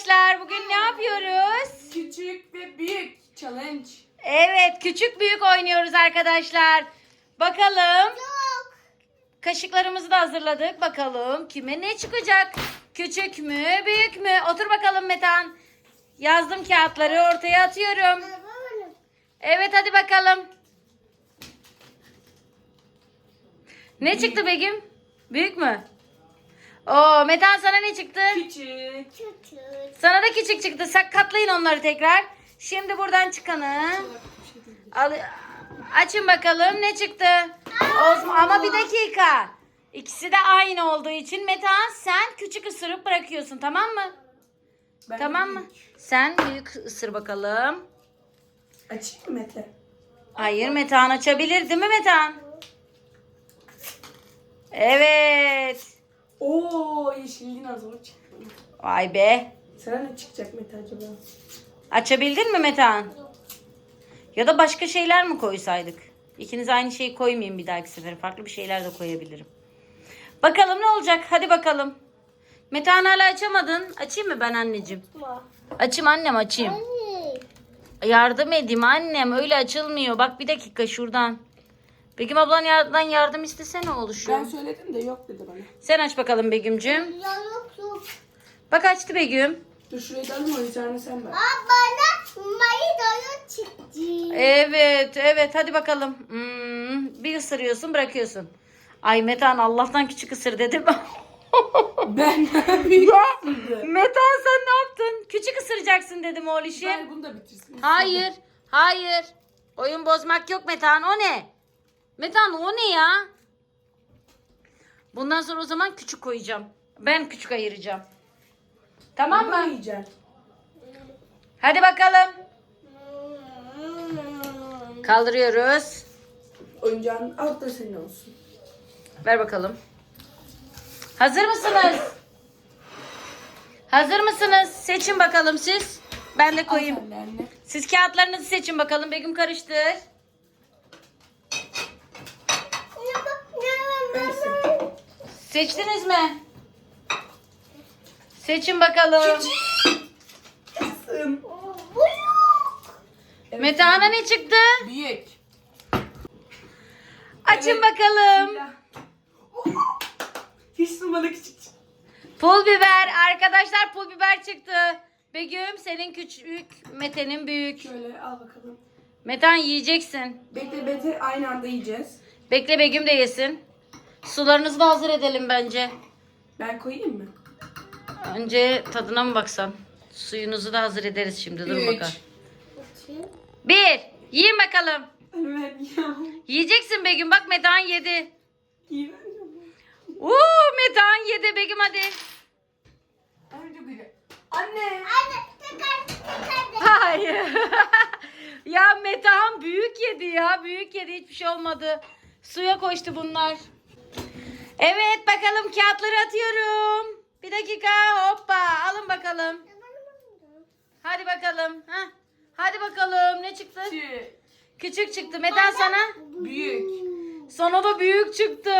arkadaşlar. Bugün ne yapıyoruz? Küçük ve büyük challenge. Evet, küçük büyük oynuyoruz arkadaşlar. Bakalım. Kaşıklarımızı da hazırladık. Bakalım kime ne çıkacak? Küçük mü, büyük mü? Otur bakalım Metan. Yazdım kağıtları ortaya atıyorum. Evet hadi bakalım. Ne çıktı Begüm? Büyük mü? Oo Metan sana ne çıktı? Küçük. Sana da küçük çıktı. Sak katlayın onları tekrar. Şimdi buradan çıkanı. Al, açın bakalım ne çıktı. Osman, ama bir dakika. İkisi de aynı olduğu için Metehan sen küçük ısırıp bırakıyorsun tamam mı? Ben tamam mı? büyük. Sen büyük ısır bakalım. Açayım mı Mete? Hayır Metehan açabilir değil mi Metehan? Evet. Oo yeşil dinozor çıktı. Vay be. Sana ne çıkacak Mete acaba? Açabildin mi Metehan? Ya da başka şeyler mi koysaydık? İkiniz aynı şeyi koymayayım bir dahaki sefer. Farklı bir şeyler de koyabilirim. Bakalım ne olacak? Hadi bakalım. Metehan hala açamadın. Açayım mı ben anneciğim? Açayım annem açayım. Yardım edeyim annem. Öyle açılmıyor. Bak bir dakika şuradan. Begüm ablan yardan yardım istesene oluşuyor. Ben söyledim de yok dedi bana. Sen aç bakalım Begüm'cüm. Bak açtı Begüm. Dur şurayı da alayım o yüzden sen bak. Evet, evet. Hadi bakalım. Hmm, bir ısırıyorsun, bırakıyorsun. Ay Metan Allah'tan küçük ısır dedim. Ben büyük ısırdı. Metan sen ne yaptın? Küçük ısıracaksın dedim oğluşum. Ben bunu da bitirsin. Hayır, hayır. Oyun bozmak yok Metan. O ne? Metan o ne ya? Bundan sonra o zaman küçük koyacağım. Ben küçük ayıracağım. Tamam mı? yiyeceksin. Hadi bakalım. Kaldırıyoruz. Oyuncağın alt da senin olsun. Ver bakalım. Hazır mısınız? Hazır mısınız? Seçin bakalım siz. Ben de koyayım. Siz kağıtlarınızı seçin bakalım. Begüm karıştır. Seçtiniz mi? Seçin bakalım. Kızım. Evet. Metehan'a ne çıktı? Büyük. Açın Evet. bakalım. Bismillah. Hiç numara küçük. Pul biber. Arkadaşlar pul biber çıktı. Begüm senin küçük, Mete'nin büyük. Şöyle al bakalım. Metehan yiyeceksin. Bekle bekle aynı anda yiyeceğiz. Bekle Begüm de yesin. Sularınızı da hazır edelim bence. Ben koyayım mı? Önce tadına mı baksan? Suyunuzu da hazır ederiz şimdi. Dur Üç. bakalım. Bir. Yiyin bakalım. Evet ya. Yiyeceksin Begüm. Bak Metehan yedi. Uuu Metehan yedi Begüm hadi. Güzel. Anne. Hayır. ya Metehan büyük yedi ya. Büyük yedi. Hiçbir şey olmadı. Suya koştu bunlar. Evet bakalım kağıtları atıyorum. Bir dakika hoppa alın bakalım. Hadi bakalım. Hah. Hadi bakalım ne çıktı? Küçük. Küçük çıktı. Metehan sana? Büyük. Sana da büyük çıktı.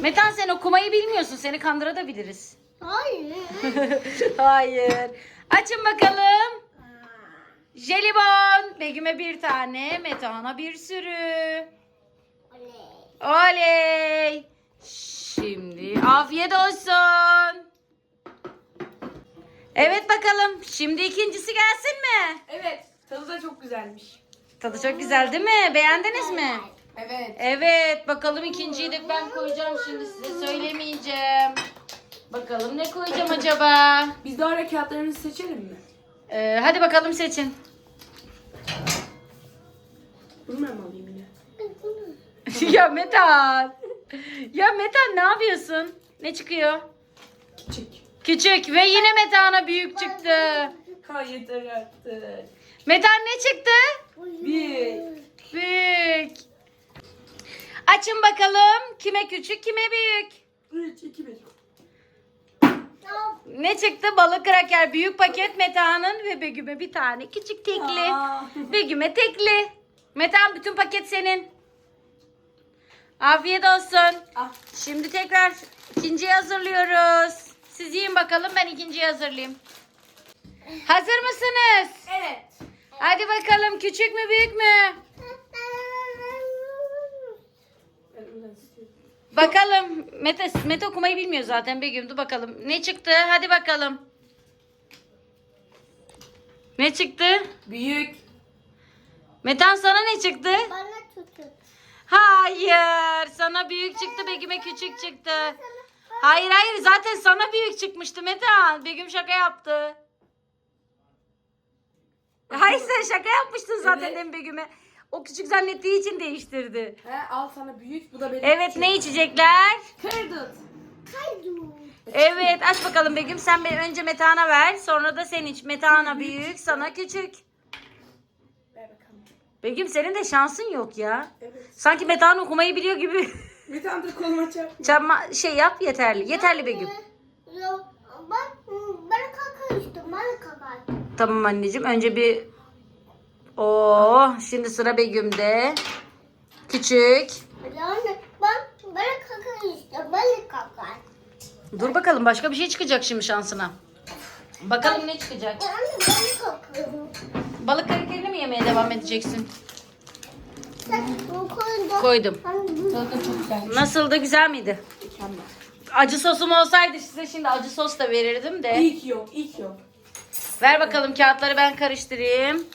Metan sen okumayı bilmiyorsun. Seni kandırabiliriz. Hayır. Hayır. Açın bakalım. Jelibon. Begüm'e bir tane. Metehan'a bir sürü. Oley. Şimdi afiyet olsun. Evet bakalım. Şimdi ikincisi gelsin mi? Evet. Tadı da çok güzelmiş. Tadı çok güzel değil mi? Beğendiniz mi? Evet. Evet bakalım ikinciyi de ben koyacağım şimdi size söylemeyeceğim. Bakalım ne koyacağım acaba? Biz de ara kağıtlarını seçelim mi? Ee, hadi bakalım seçin. Bunu ben mi alayım? ya Metan. Ya Metan ne yapıyorsun? Ne çıkıyor? Küçük. Küçük ve yine Metan'a büyük çıktı. Ha yeter artık. Metan ne çıktı? Büyük. Büyük. Açın bakalım kime küçük kime büyük. 3, 2, 1. Ne çıktı? Balık kraker büyük paket Metehan'ın ve Begüm'e bir tane küçük tekli. Begüm'e tekli. Metehan bütün paket senin. Afiyet olsun. Ah. Şimdi tekrar ikinciyi hazırlıyoruz. Siz yiyin bakalım ben ikinciyi hazırlayayım. Hazır mısınız? Evet. Hadi bakalım küçük mü büyük mü? Bakalım. Mete, Mete okumayı bilmiyor zaten Begüm. Dur bakalım. Ne çıktı? Hadi bakalım. Ne çıktı? Büyük. Metan sana ne çıktı? Bana tutun. Hayır. Sana büyük çıktı. Begüm'e küçük çıktı. Hayır hayır. Zaten sana büyük çıkmıştı Metan. Begüm şaka yaptı. Hayır sen şaka yapmıştın zaten Evet. Begüm'e. O küçük zannettiği için değiştirdi. He al sana büyük. Bu da benim. Evet ne içecekler? Kırdın. Kaydu. Evet aç bakalım Begüm. Sen önce Metan'a ver. Sonra da sen iç. Metan'a büyük, sana küçük. Begüm senin de şansın yok ya. Evet. Sanki Metan okumayı biliyor gibi. Bir tane de koluma çarpma. Çarpma şey yap yeterli. Yeterli Begüm. Yok. Ben, ben kaka içtim. Ben kaka. Tamam anneciğim. Önce bir Oo, şimdi sıra Begüm'de. Küçük. Yani ben, ben kaka içtim. Ben kaka. Dur bakalım başka bir şey çıkacak şimdi şansına. Bakalım ne çıkacak. Yani ben kakıyorum. Balık krakerini mi yemeye devam edeceksin? Koydum. Hani bu- Zaten çok güzel. Nasıldı güzel miydi? Mükemmel. Acı sosum olsaydı size şimdi acı sos da verirdim de. İyi ki yok. iyi ki yok. Ver bakalım kağıtları ben karıştırayım.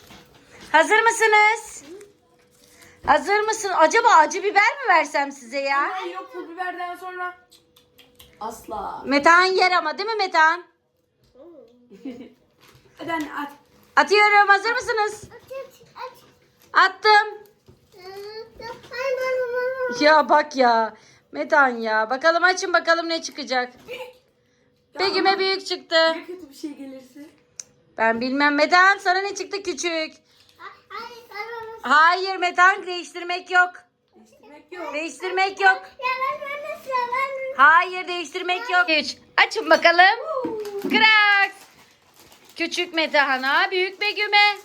Hazır mısınız? Hazır mısın? Acaba acı biber mi versem size ya? Ama yok pul biberden sonra. Asla. Metan yer ama değil mi Metan? Hadi anne at. Atıyorum. Hazır mısınız? Aç aç aç. Attım. Ya bak ya. Metan ya. Bakalım açın bakalım ne çıkacak. Begüm'e büyük çıktı. Ya kötü bir şey gelirse. Ben bilmem Metan sana ne çıktı küçük. Hayır Metan değiştirmek yok. İstemek yok. Değiştirmek yok. Hayır değiştirmek yok. Üç. Açın bakalım. Kraks. Küçük Metehan'a, büyük Begüm'e.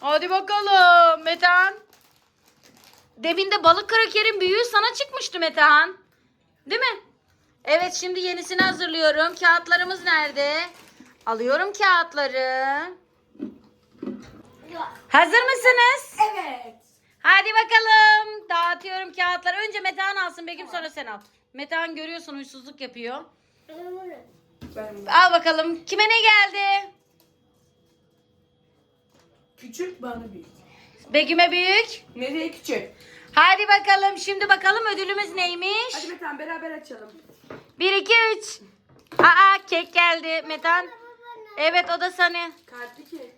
Hadi bakalım Metehan. Demin de balık krakerin büyüğü sana çıkmıştı Metehan. Değil mi? Evet şimdi yenisini hazırlıyorum. Kağıtlarımız nerede? Alıyorum kağıtları. Hazır mısınız? Evet. Hadi bakalım. Dağıtıyorum kağıtları. Önce Metehan alsın Begüm sonra sen al. Metehan görüyorsun huysuzluk yapıyor. Ben Al bakalım. Kime ne geldi? Küçük bana büyük. Begüm'e büyük. Nereye küçük? Hadi bakalım. Şimdi bakalım ödülümüz neymiş? Hadi Metan beraber açalım. 1, 2, 3. Aa kek geldi Metan. Evet o da sana. Kalpli ki.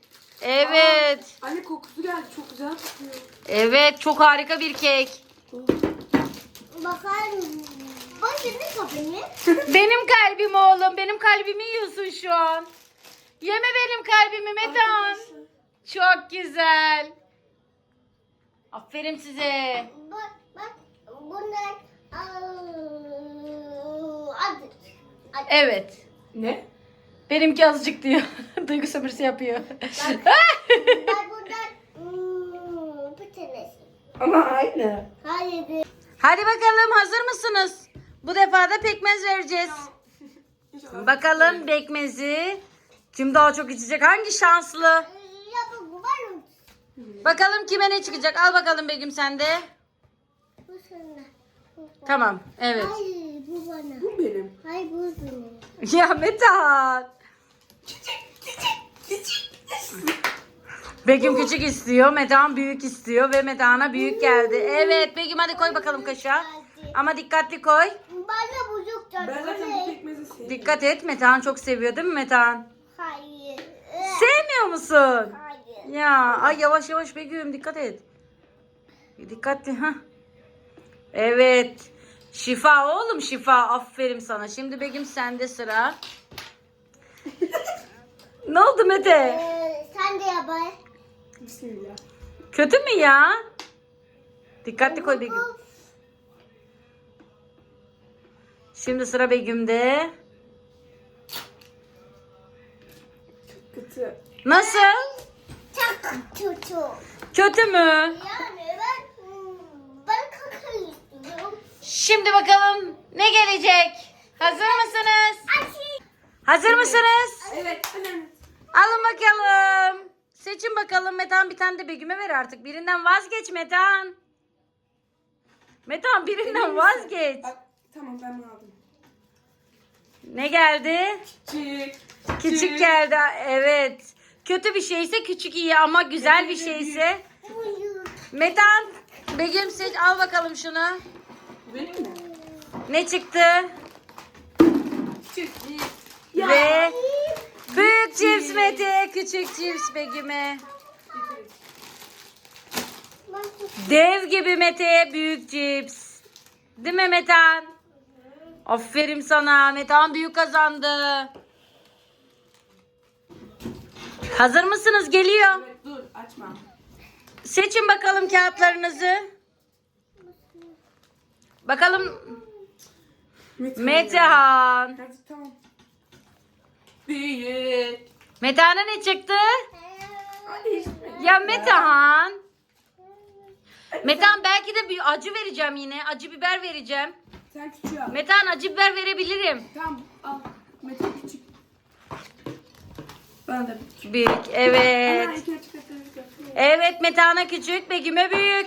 Evet. Anne kokusu geldi. Çok güzel kokuyor. Evet çok harika bir kek. Bakar Bak şimdi kapıyı. Benim kalbim oğlum. Benim kalbimi yiyorsun şu an. Yeme benim kalbimi Metan. Arkadaşlar. Çok güzel. Aferin size. Bak bak bunlar. Evet. Ne? Benimki azıcık diyor. Duygu sömürüsü yapıyor. Bak hmm, bir tanesi. Ama aynı. Hayır. Hadi bakalım hazır mısınız? Bu defa da pekmez vereceğiz. İnşallah. Bakalım pekmezi. Kim daha çok içecek? Hangi şanslı? Bakalım kime ne çıkacak? Al bakalım Begüm sen de. Bu sana. Tamam. Evet. Hayır bu bana. Bu benim. Hayır bu benim. Ya Metan. Begüm küçük istiyor. Metan büyük istiyor. Ve Metan'a büyük geldi. Evet Begüm hadi koy bakalım kaşığa. Ama dikkatli koy. Bana bucuk Ben zaten bu pekmezi. Dikkat et. Metan çok seviyor değil mi Metan? Hayır. Sevmiyor musun? Hayır. Ya ay yavaş yavaş Begüm dikkat et. Dikkatli ha. Evet. Şifa oğlum şifa. Aferin sana. Şimdi Begüm sende sıra. ne oldu Mete? Ee, sen de yap. ay. Bismillah. Kötü mü ya? Dikkatli koy Begüm. Şimdi sıra Begüm'de. Kötü. Nasıl? Kötü. Kötü mü? Yani ben ben kaka istiyorum. Şimdi bakalım ne gelecek? Hazır mısınız? Hazır mısınız? Evet. Alın bakalım. Seçin bakalım. Metan bir tane de Begüm'e ver artık. Birinden vazgeç Metan. Metan birinden vazgeç. Bak, tamam ben bunu aldım. Ne geldi? Çık. Küçük geldi. Evet. Kötü bir şeyse küçük iyi ama güzel bir şeyse. Metan, Begüm seç al bakalım şunu. Benim mi? Ne çıktı? Çık. Ve büyük cips Mete, küçük cips Begüm'e. Dev gibi Mete, büyük cips. Değil mi Metan? Aferin sana. Metan büyük kazandı. Hazır mısınız? Geliyor. Evet dur açma. Seçin bakalım kağıtlarınızı. Bakalım Metehan. Hadi tamam. Büyük. Metehan'a ne çıktı? Ya Metehan. Metehan belki de bir acı vereceğim yine. Acı biber vereceğim. Sen küçüğü al. Metehan acı biber verebilirim. Tamam al. Mete küçük. Bana da. Büyük. Evet. Ana, iki. Evet Metehan'a küçük, Begüm'e büyük.